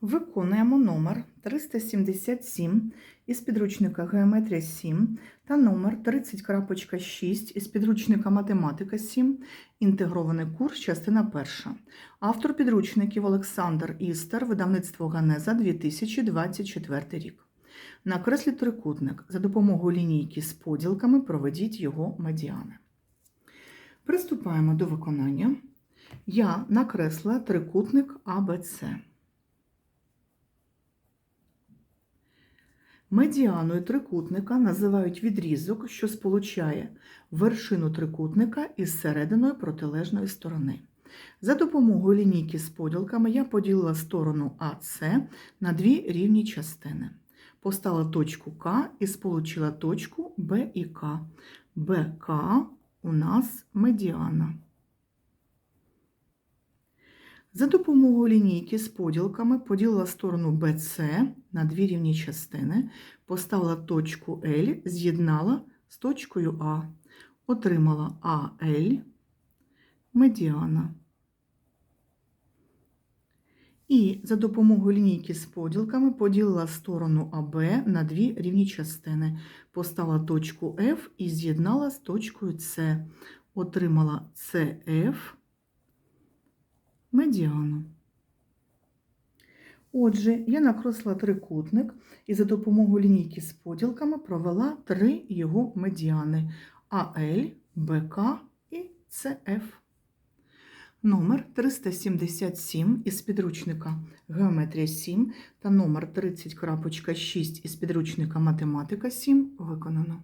Виконуємо номер 377 із підручника Геометрія 7 та номер 30.6 із підручника Математика 7, інтегрований курс, частина перша. Автор підручників Олександр Істер, видавництво Ганеза 2024 рік. Накресліть трикутник. За допомогою лінійки з поділками проведіть його медіани. Приступаємо до виконання. Я накресла трикутник АБЦ. Медіаною трикутника називають відрізок, що сполучає вершину трикутника із серединою протилежної сторони. За допомогою лінійки з поділками я поділила сторону АС на дві рівні частини. Поставила точку К і сполучила точку Б і К. БК у нас медіана. За допомогою лінійки з поділками поділила сторону BC на дві рівні частини, поставила точку L, з'єднала з точкою А, отримала АЛ медіана. І за допомогою лінійки з поділками поділила сторону АБ на дві рівні частини, поставила точку F і з'єднала з точкою С, отримала CF медіану. Отже, я накреслила трикутник і за допомогою лінійки з поділками провела три його медіани АЛ, БК і ЦФ. Номер 377 із підручника Геометрія 7 та номер 30.6 із підручника Математика 7 виконано.